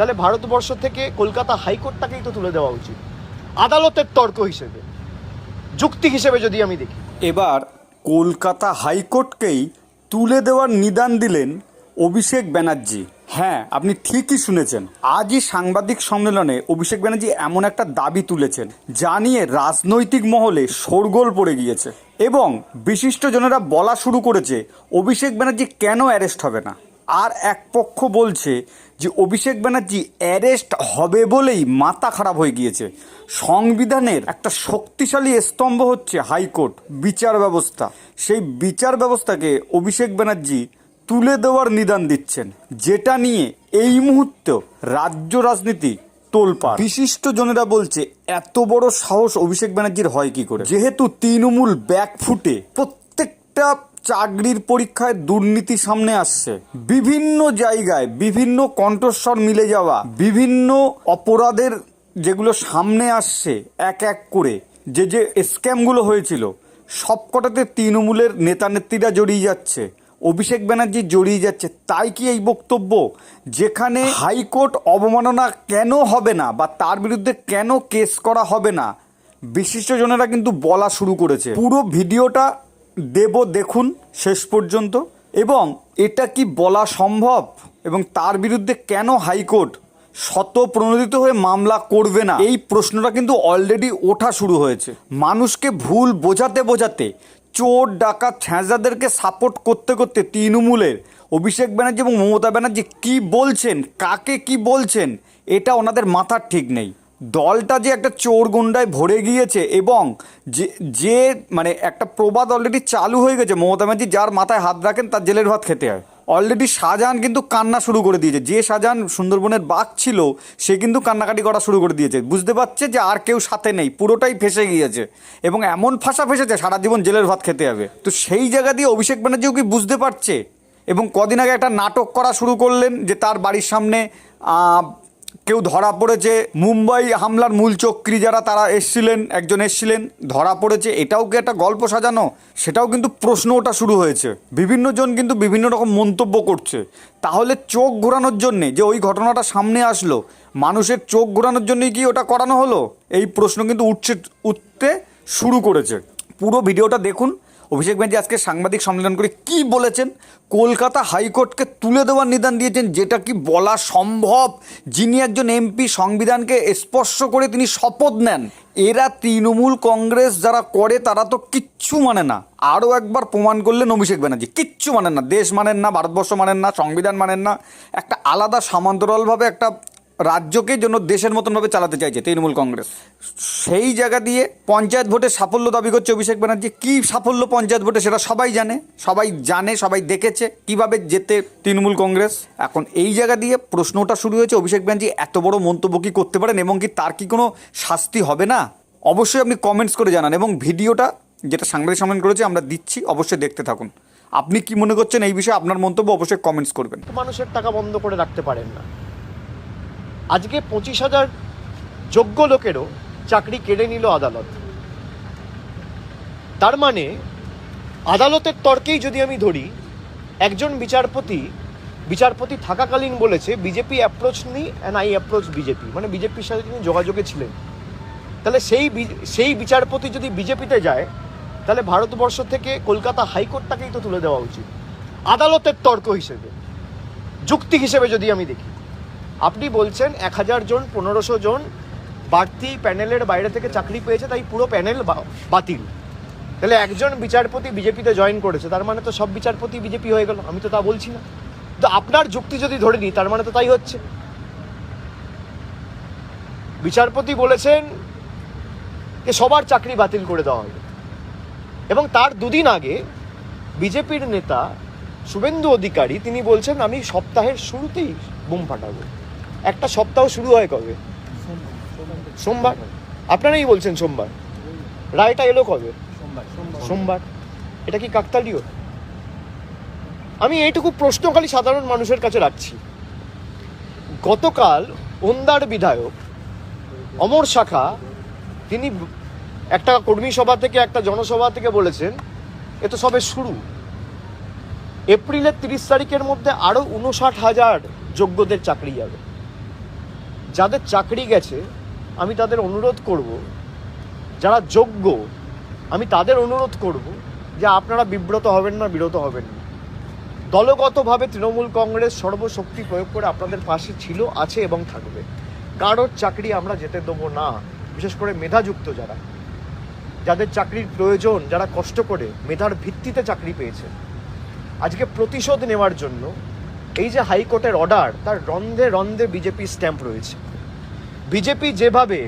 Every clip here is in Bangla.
তাহলে ভারতবর্ষ থেকে কলকাতা হাইকোর্টটাকেই তো তুলে দেওয়া উচিত। আদালতের তর্ক হিসেবে, যুক্তি হিসেবে যদি আমি দেখি। এবার কলকাতা হাইকোর্টকেই তুলে দেওয়ার নিদান দিলেন অভিষেক ব্যানার্জি। হ্যাঁ আপনি ঠিকই শুনেছেন। আজই সাংবাদিক সম্মেলনে অভিষেক ব্যানার্জি এমন একটা দাবি তুলেছেন, যা নিয়ে রাজনৈতিক মহলে শোরগোল পড়ে গিয়েছে। এবং বিশিষ্টজনেরা বলা শুরু করেছে, অভিষেক ব্যানার্জি কেন অ্যারেস্ট হবে না? আর এক পক্ষ বলছে যে অভিষেক ব্যানার্জি অ্যারেস্ট হবে বলেই মাথা খারাপ হয়ে গিয়েছে। সংবিধানের একটা শক্তিশালী স্তম্ভ হচ্ছে হাইকোর্ট, বিচার ব্যবস্থা। সেই বিচার ব্যবস্থাকে অভিষেক ব্যানার্জি তুলে দেওয়ার নিদান দিচ্ছেন, যেটা নিয়ে এই মুহূর্তে রাজ্য রাজনীতি তোলপা বিশিষ্ট জনেরা বলছে, এত বড় সাহস অভিষেক ব্যানার্জির হয় কি করে? যেহেতু তৃণমূল ব্যাক ফুটে প্রত্যেকটা চাকরির পরীক্ষায় দুর্নীতি সামনে আসছে। বিভিন্ন জায়গায় বিভিন্ন কণ্ঠস্বর মিলে যাওয়া, বিভিন্ন অপরাধের যেগুলো সামনে আসছে এক এক করে, যে যে স্ক্যামগুলো হয়েছিল, সবকটাতে তৃণমূলের নেতা নেত্রীরা জড়িয়ে যাচ্ছে, অভিষেক ব্যানার্জি জড়িয়ে যাচ্ছে। তাই কি এই বক্তব্য? যেখানে হাইকোর্ট অবমাননা কেন হবে না বা তার বিরুদ্ধে কেন কেস করা হবে না বিশিষ্টজনেরা কিন্তু বলা শুরু করেছে। পুরো ভিডিওটা দেব দেখুন শেষ পর্যন্ত এবং এটা কি বলা সম্ভব? এবং তার বিরুদ্ধে কেন হাইকোর্ট শত প্রণোদিত হয়ে মামলা করবে না? এই প্রশ্নটা কিন্তু অলরেডি ওঠা শুরু হয়েছে। মানুষকে ভুল বোঝাতে বোঝাতে চোর, ডাকাত ছ্যাঁজাদেরকে সাপোর্ট করতে করতে তৃণমূলের অভিষেক ব্যানার্জি এবং মমতা ব্যানার্জি কি বলছেন? কাকে কি বলছেন? এটা ওনাদের মাথার ঠিক নেই। দলটা যে একটা চোর গুন্ডায় ভরে গিয়েছে এবং যে যে মানে একটা প্রবাদ অলরেডি চালু হয়ে গেছে, মমতা ব্যানার্জি যার মাথায় হাত রাখেন তার জেলের ভাত খেতে হয়। অলরেডি শাহজাহান কিন্তু কান্না শুরু করে দিয়েছে। যে শাহজাহান সুন্দরবনের বাঘ ছিল, সে কিন্তু কান্নাকাটি করা শুরু করে দিয়েছে। বুঝতে পারছে যে আর কেউ সাথে নেই, পুরোটাই ফেসে গিয়েছে এবং এমন ফাঁসা ফেসেছে, সারা জীবন জেলের ভাত খেতে হবে। তো সেই জায়গা দিয়ে অভিষেক ব্যানার্জিও কি বুঝতে পারছে? এবং কদিন আগে একটা নাটক করা শুরু করলেন যে তার বাড়ির সামনে কেউ ধরা পড়েছে। মুম্বাই হামলার মূল চক্রী যারা, তারা এসছিলেন, একজন এসছিলেন, ধরা পড়েছে। এটাও কি একটা গল্প সাজানো? সেটাও কিন্তু প্রশ্ন ওটা শুরু হয়েছে। বিভিন্ন জন কিন্তু বিভিন্ন রকম মন্তব্য করছে। তাহলে চোখ ঘোরানোর জন্যে যে ওই ঘটনাটা সামনে আসলো, মানুষের চোখ ঘোরানোর জন্যই কি ওটা করানো হলো? এই প্রশ্ন কিন্তু উঠছে, উঠতে শুরু করেছে। পুরো ভিডিওটা দেখুন। অভিষেক ব্যানার্জি আজকে সাংবাদিক সম্মেলন করে কি বলেছেন? কলকাতা হাইকোর্টকে তুলে দেওয়ার নিদান দিয়েছেন, যেটা কি বলা সম্ভব? যিনি একজন এমপি সংবিধানকে স্পর্শ করে তিনি শপথ নেন। এরা তৃণমূল কংগ্রেস যারা করে, তারা তো কিচ্ছু মানে না। আরও একবার প্রমাণ করলেন অভিষেক ব্যানার্জি। কিচ্ছু মানেন না। দেশ মানেন না, ভারতবর্ষ মানেন না, সংবিধান মানেন না। একটা আলাদা সমান্তরালভাবে একটা রাজ্যকে জন্য দেশের মতনভাবে চালাতে চাইছে তৃণমূল কংগ্রেস। সেই জায়গা দিয়ে পঞ্চায়েত ভোটে সাফল্য দাবি করছে অভিষেক ব্যানার্জি। কী সাফল্য পঞ্চায়েত ভোটে সেটা সবাই জানে সবাই জানে, সবাই দেখেছে। কীভাবে যেতে তৃণমূল কংগ্রেস? এখন এই জায়গা দিয়ে প্রশ্নটা শুরু হয়েছে, অভিষেক ব্যানার্জি এত বড় মন্তব্য কি করতে পারেন এবং কি তার কি কোনো শাস্তি হবে না? অবশ্যই আপনি কমেন্টস করে জানান এবং ভিডিওটা যেটা সাংবাদিক সম্মেলন করেছে আমরা দিচ্ছি, অবশ্যই দেখতে থাকুন। আপনি কি মনে করছেন এই বিষয়ে আপনার মন্তব্য অবশ্যই কমেন্টস করবেন। মানুষের টাকা বন্ধ করে রাখতে পারেন না। আজকে পঁচিশ হাজার যোগ্য লোকেরও চাকরি কেড়ে নিল আদালত। তার মানে আদালতের তর্কেই যদি আমি ধরি, একজন বিচারপতি বিচারপতি থাকাকালীন বলেছে, বিজেপি অ্যাপ্রোচ নি অ্যান্ড আই অ্যাপ্রোচ বিজেপি। মানে বিজেপির সাথে তিনি যোগাযোগে ছিলেন। তাহলে সেই সেই বিচারপতি যদি বিজেপিতে যায়, তাহলে ভারতবর্ষ থেকে কলকাতা হাইকোর্টটাকেই তো তুলে দেওয়া উচিত। আদালতের তর্ক হিসেবে, যুক্তি হিসেবে যদি আমি দেখি। আপনি বলছেন এক হাজার জন, পনেরোশো জন বাড়তি প্যানেলের বাইরে থেকে চাকরি পেয়েছে, তাই পুরো প্যানেল বাতিল। তাহলে একজন বিচারপতি বিজেপিতে জয়েন করেছে, তার মানে তো সব বিচারপতি বিজেপি হয়ে গেল, আমি তো তা বলছি না। তো আপনার যুক্তি যদি ধরে নিই, তার মানে তো তাই হচ্ছে। বিচারপতি বলেছেন যে সবার চাকরি বাতিল করে দেওয়া হবে। এবং তার দুদিন আগে বিজেপির নেতা শুভেন্দু অধিকারী, তিনি বলছেন, আমি সপ্তাহের শুরুতেই বুম ফাটাবো। একটা সপ্তাহ শুরু হয় কবে? সোমবার। আপনারাই বলছেন সোমবার। রায়টা এলো কবে? সোমবার। এটা কি কাকতালীয়? আমি এইটুকু প্রশ্ন খালি সাধারণ মানুষের কাছে রাখছি। গতকাল ওন্দার বিধায়ক অমর শাখা, তিনি একটা কর্মী সভা থেকে, একটা জনসভা থেকে বলেছেন, এ তো সবে শুরু। এপ্রিলের তিরিশ তারিখের মধ্যে আরও উনষাট হাজার যোগ্যদের চাকরি যাবে। যাদের চাকরি গেছে, আমি তাদের অনুরোধ করব, যারা যোগ্য, আমি তাদের অনুরোধ করব যে আপনারা বিব্রত হবেন না, বিরত হবেন না। দলগতভাবে তৃণমূল কংগ্রেস সর্বশক্তি প্রয়োগ করে আপনাদের পাশে ছিল, আছে এবং থাকবে। কারোর চাকরি আমরা যেতে দেবো না, বিশেষ করে মেধাযুক্ত যারা। যাদের চাকরির প্রয়োজন, যারা কষ্ট করে, মেধার ভিত্তিতে চাকরি পেয়েছে। আজকে প্রতিশোধ নেওয়ার জন্য এই যে হাইকোর্টের অর্ডার তার রন্ধে রন্ধে বিজেপি স্ট্যাম্প রয়েছে। বিজেপি যেভাবে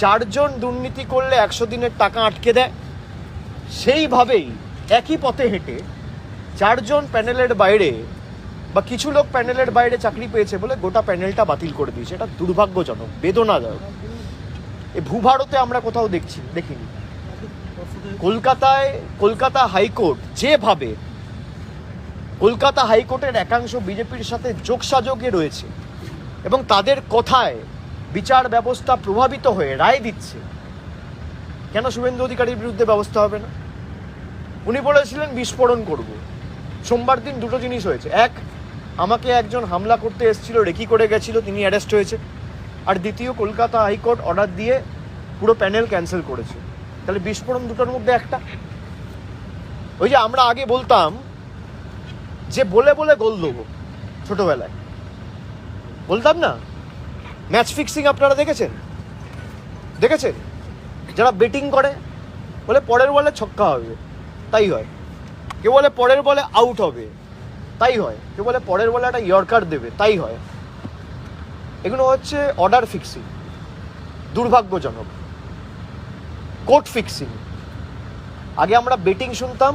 চারজন দুর্নীতি করলে একশো দিনের টাকা আটকে দেয়, সেইভাবেই একই পথে হেঁটে চারজন প্যানেলের বাইরে বা কিছু লোক প্যানেলের বাইরে চাকরি পেয়েছে বলে গোটা প্যানেলটা বাতিল করে দিয়েছে। এটা দুর্ভাগ্যজনক, বেদনাদায়ক। এ ভূভারতে আমরা কোথাও দেখছি, দেখিনি। কলকাতায়, কলকাতা হাইকোর্ট যেভাবে কলকাতা হাইকোর্টের একাংশ বিজেপির সাথে যোগসাযোগে রয়েছে এবং তাদের কথায় বিচার ব্যবস্থা প্রভাবিত হয়ে রায় দিচ্ছে। কেন শুভেন্দু অধিকারীর বিরুদ্ধে ব্যবস্থা হবে না? উনি বলেছিলেন, বিস্ফোরণ করব। সোমবার দিন দুটো জিনিস হয়েছে। এক, আমাকে একজন হামলা করতে এসেছিল, রেকি করে গেছিল, তিনি অ্যারেস্ট হয়েছে। আর দ্বিতীয়, কলকাতা হাইকোর্ট অর্ডার দিয়ে পুরো প্যানেল ক্যান্সেল করেছে। তাহলে বিস্ফোরণ দুটোর মধ্যে একটা? ওই যে আমরা আগে বলতাম যে বলে বলে গোল দেবো, ছোটবেলায়। বলতাম না? ম্যাচ ফিক্সিং আপনারা দেখেছেন? দেখেছেন? যারা বেটিং করে, বলে পরের বলে ছক্কা হবে, তাই হয়। কেউ বলে পরের বলে আউট হবে, তাই হয়। কেউ বলে পরের বলে একটা ইয়র্কার দেবে, তাই হয়। এগুলো হচ্ছে অর্ডার ফিক্সিং দুর্ভাগ্যজনক। কোর্ট ফিক্সিং আগে আমরা বেটিং শুনতাম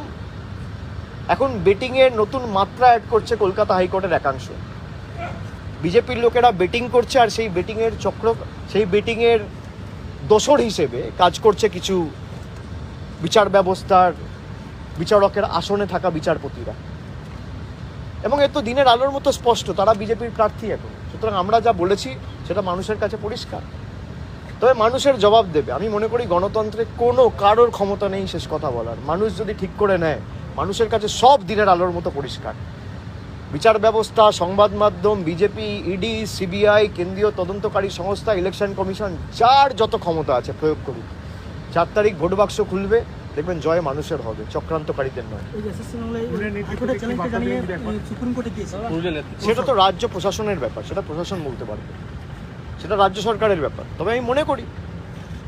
এখন বেটিংয়ের নতুন মাত্রা অ্যাড করছে কলকাতা হাইকোর্টের একাংশ। বিজেপির লোকেরা বেটিং করছে আর সেই বেটিংয়ের চক্র, সেই বেটিংয়ের দোসর হিসেবে কাজ করছে কিছু বিচার ব্যবস্থার, বিচারকের আসনে থাকা বিচারপতিরা। এবং এ তো দিনের আলোর মতো স্পষ্ট, তারা বিজেপির প্রার্থী এখন। সুতরাং আমরা যা বলেছি, সেটা মানুষের কাছে পরিষ্কার। তবে মানুষের জবাব দেবে। আমি মনে করি গণতন্ত্রে কোনো কারোর ক্ষমতা নেই শেষ কথা বলার। মানুষ যদি ঠিক করে নেয় মানুষের কাছে সব দিনের আলোর মতো পরিষ্কার। বিচার ব্যবস্থা সংবাদ মাধ্যম বিজেপি ইডি সিবিআই কেন্দ্রীয় তদন্তকারী সংস্থা ইলেকশন কমিশন যার যত ক্ষমতা আছে প্রয়োগ করুক। চার তারিখ ভোট বাক্স খুলবে দেখবেন জয় মানুষের হবে চক্রান্তকারীদের নয়। সেটা তো রাজ্য প্রশাসনের ব্যাপার সেটা প্রশাসন বলতে পারবে। সেটা রাজ্য সরকারের ব্যাপার। তবে আমি মনে করি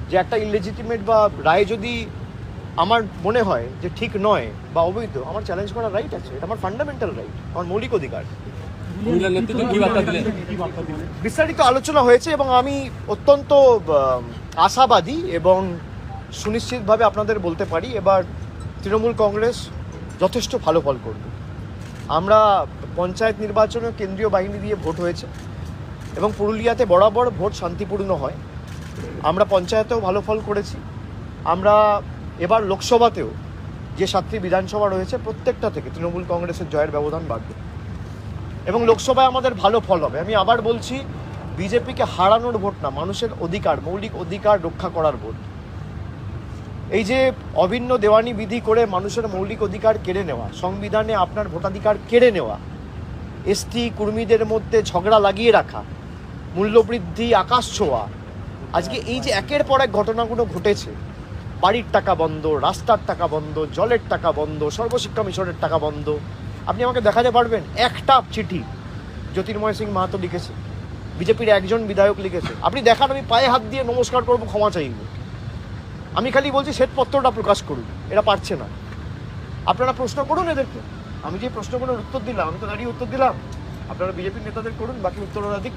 যে একটা ইলেজিটিমেট বা রায় যদি আমার মনে হয় যে ঠিক নয় বা অবৈধ আমার চ্যালেঞ্জ করার রাইট আছে এটা আমার ফান্ডামেন্টাল রাইট আমার মৌলিক অধিকার। বিস্তারিত আলোচনা হয়েছে এবং আমি অত্যন্ত আশাবাদী এবং সুনিশ্চিতভাবে আপনাদের বলতে পারি এবার তৃণমূল কংগ্রেস যথেষ্ট ভালো ফল করবে। আমরা পঞ্চায়েত নির্বাচনে কেন্দ্রীয় বাহিনী দিয়ে ভোট হয়েছে এবং পুরুলিয়াতে বরাবর ভোট শান্তিপূর্ণ হয়। আমরা পঞ্চায়েতেও ভালো ফল করেছি। আমরা এবার লোকসভাতেও যে সাতটি বিধানসভা রয়েছে প্রত্যেকটা থেকে তৃণমূল কংগ্রেসের জয়ের ব্যবধান বাড়বে। এবং লোকসভায় আমাদের ভালো ফল হবে। আমি আবার বলছি, বিজেপিকে হারানোর ভোট না, মানুষের অধিকার, মৌলিক অধিকার রক্ষা করার ভোট। এই যে অভিন্ন দেওয়ানি বিধি করে মানুষের মৌলিক অধিকার কেড়ে নেওয়া, সংবিধানে আপনার ভোটাধিকার কেড়ে নেওয়া, এসটি, কর্মীদের মধ্যে ঝগড়া লাগিয়ে রাখা, মূল্যবৃদ্ধি, আকাশ ছোঁয়া, আজকে এই যে একের পর এক ঘটনাগুলো ঘটেছে বাড়ির টাকা বন্ধ, রাস্তার টাকা বন্ধ, জলের টাকা বন্ধ, সর্বশিক্ষা মিশনের টাকা বন্ধ। আপনি আমাকে দেখাতে পারবেন একটা চিঠি, জ্যোতির্ময় সিং মাহাতো লিখেছে, বিজেপির একজন বিধায়ক লিখেছে। আপনি দেখান, আমি পায়ে হাত দিয়ে নমস্কার করব, ক্ষমা চাইব। আমি খালি বলছি, শ্বেতপত্রটা প্রকাশ করুন, এরা পারছে না। আপনারা প্রশ্ন করুন এদেরকে। আমি যে প্রশ্নগুলোর উত্তর দিলাম, আমি তো দাঁড়িয়ে উত্তর দিলাম। আপনারা বিজেপির নেতাদের করুন, বাকি উত্তর ওরা দিক।